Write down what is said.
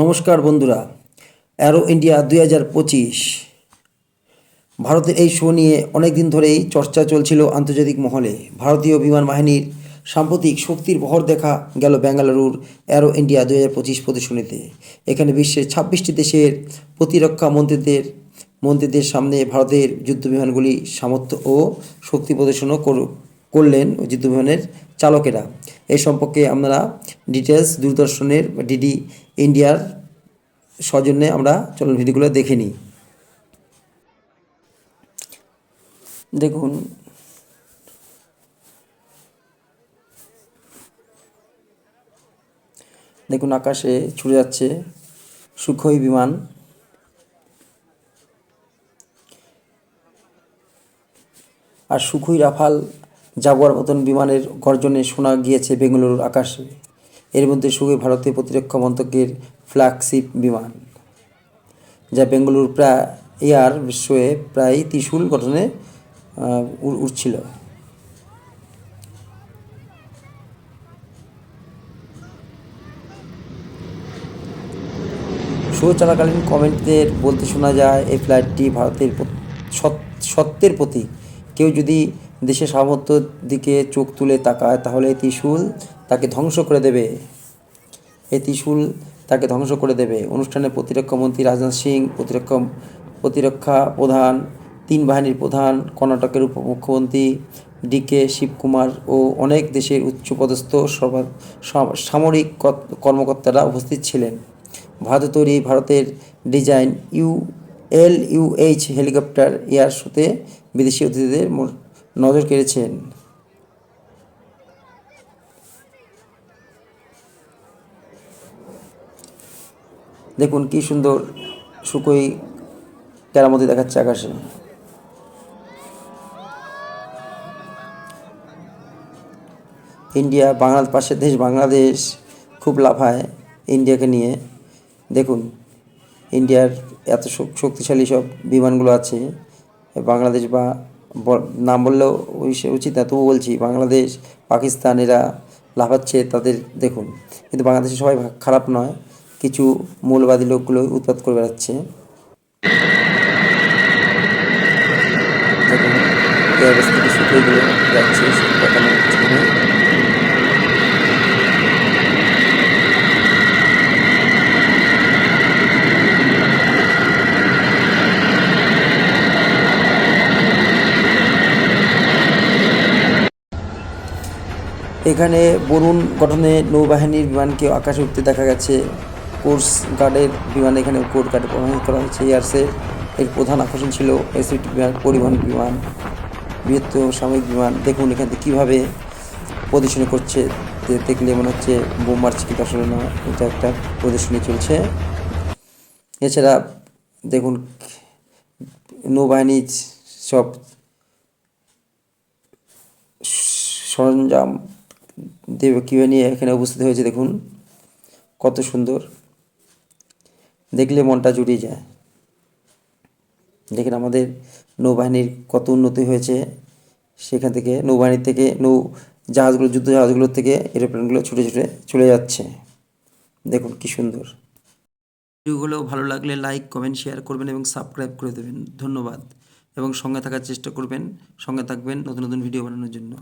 নমস্কার বন্ধুরা arrow India দুই হাজার পঁচিশ। ভারতের এই শো নিয়ে অনেক দিন ধরেই চর্চা চলছিল আন্তর্জাতিক মহলে। ভারতীয় বিমান বাহিনীর সাম্প্রতিক শক্তির বহর দেখা গেল বেঙ্গালুরুর অ্যারো ইন্ডিয়া দুই হাজার পঁচিশ প্রদর্শনীতে। এখানে বিশ্বের ছাব্বিশটি দেশের প্রতিরক্ষা মন্ত্রীদের মন্ত্রীদের সামনে ভারতের যুদ্ধবিমানগুলি সামর্থ্য ও শক্তি প্রদর্শনও করলেন যুদ্ধবিমানের চালকেরা। এই সম্পর্কে আমরা ডিটেলস দূরদর্শনের ডিডি ইন্ডিয়ার সৌজন্যে আমরা চলুন ভিডিওগুলো দেখে নিই। দেখুন। দেখুন, আকাশে ছুটে যাচ্ছে সুখই বিমান। আর সুখই রাফাল জাগুয়ার মতন বিমানের গর্জনে শোনা গিয়েছে বেঙ্গালুরুর আকাশে। এর মধ্যে সুখই ভারতীয় প্রতিরক্ষা মন্ত্রকের ফ্ল্যাগশিপ বিমান, যা বেঙ্গালুরু প্রায়, এয়ার শোয়ে প্রায় ত্রিশূল গঠনে উড়ছিল। শো চলাকালীন কমেন্টদের বলতে শোনা যায়, এই ফ্লাইটটি ভারতের সত্যের প্রতীক। কেউ যদি দেশের সামর্থ্যের দিকে চোখ তুলে তাকায়, তাহলে ত্রিশূল তাকে ধ্বংস করে দেবে। এই ত্রিশূল তাকে ধ্বংস করে দেবে। অনুষ্ঠানে প্রতিরক্ষা মন্ত্রী রাজনাথ সিং, প্রতিরক্ষা প্রতিরক্ষা প্রধান, তিন বাহিনীর প্রধান, কর্ণাটকের উপমুখ্যমন্ত্রী ডিকে শিবকুমার ও অনেক দেশের উচ্চপদস্থ সামরিক কর্মকর্তারা উপস্থিত ছিলেন। ভারতে তৈরি ভারতের design U L UH helicopter air শোতে বিদেশি অতিথিদের নজর কেড়েছেন? দেখুন, কি সুন্দর সুকই কেরামতি দেখাচ্ছে আকাশে। ইন্ডিয়া বাংলার পাশের দেশ বাংলাদেশ খুব লাফায় ইন্ডিয়াকে নিয়ে। দেখুন, ইন্ডিয়ার এত শক- শক্তিশালী সব বিমানগুলো আছে, বাংলাদেশ ব- নাম বললেও উচিত না। তবু বলছি, বাংলাদেশ, পাকিস্তান এরা লাফাচ্ছে তাদের, দেখুন। কিন্তু বাংলাদেশে সবাই খারাপ নয়, কিছু মূলবাদী লোকগুলো উৎপাত করে বেড়াচ্ছে। যাচ্ছে এখানে। বরুণ গঠনে নৌবাহিনীর বিমানকে আকাশে উঠতে দেখা গেছে। কোর্স গার্ডের বিমান এখানে কোর্ট গার্ডে প্রমাণিত করা হয়েছে। এয়ারসের এর প্রধান আকর্ষণ ছিল এসিটি বিমান, পরিবহন বিমান বৃহত্তম সামরিক বিমান। দেখুন এখান থেকে কীভাবে প্রদর্শনী করছে। দেখলে মনে হচ্ছে বোম মারছে কিন্তু আসলে নয় এটা একটা প্রদর্শনী চলছে। এছাড়া দেখুন নৌবাহিনীর সব সরঞ্জাম দেব কীভাবে নিয়ে এখানে উপস্থিত হয়েছে, দেখুন। কত সুন্দর। দেখলে মনটা জুড়িয়ে যায়। দেখেন আমাদের নৌবাহিনীর কত উন্নতি হয়েছে। সেখান থেকে নৌবাহিনীর থেকে নৌ জাহাজগুলো, যুদ্ধ জাহাজগুলোর থেকে এরোপ্লেনগুলো ছুটে ছুটে চলে যাচ্ছে। দেখুন কি সুন্দর। ভিডিওগুলো ভালো লাগলে লাইক, কমেন্ট, শেয়ার করবেন এবং সাবস্ক্রাইব করে দেবেন। ধন্যবাদ। এবং সঙ্গে থাকার চেষ্টা করবেন। সঙ্গে থাকবেন নতুন নতুন ভিডিও বানানোর জন্য।